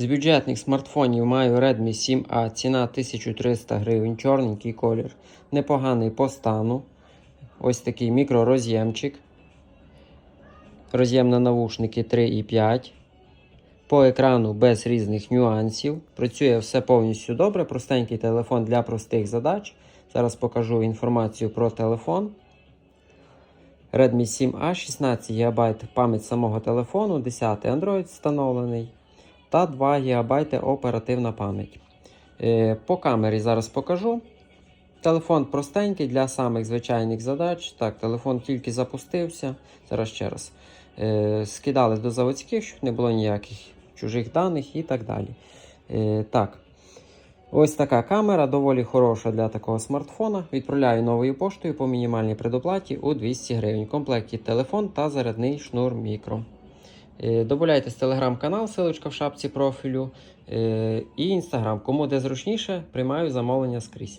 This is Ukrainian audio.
З бюджетних смартфонів маю Redmi 7A, ціна 1300 гривень, чорненький колір, непоганий по стану. Ось такий мікророз'ємчик. Роз'єм на навушники 3,5. По екрану без різних нюансів. Працює все повністю добре. Простенький телефон для простих задач. Зараз покажу інформацію про телефон. Redmi 7A, 16 ГБ пам'ять самого телефону, 10 Android встановлений та 2 ГБ оперативна пам'ять. Е, По камері зараз покажу. Телефон простенький для самих звичайних задач. Так, телефон тільки запустився. Зараз ще раз. Е, Скидали до заводських, щоб не було ніяких чужих даних і так далі. Е, Так. Ось така камера, доволі хороша для такого смартфона. Відправляю новою поштою по мінімальній предоплаті у 200 гривень. В комплекті телефон та зарядний шнур мікро. Е, Добавляйтесь телеграм-канал, ссылочка в шапці профілю. Е, І інстаграм. Кому де зручніше, приймаю замовлення скрізь.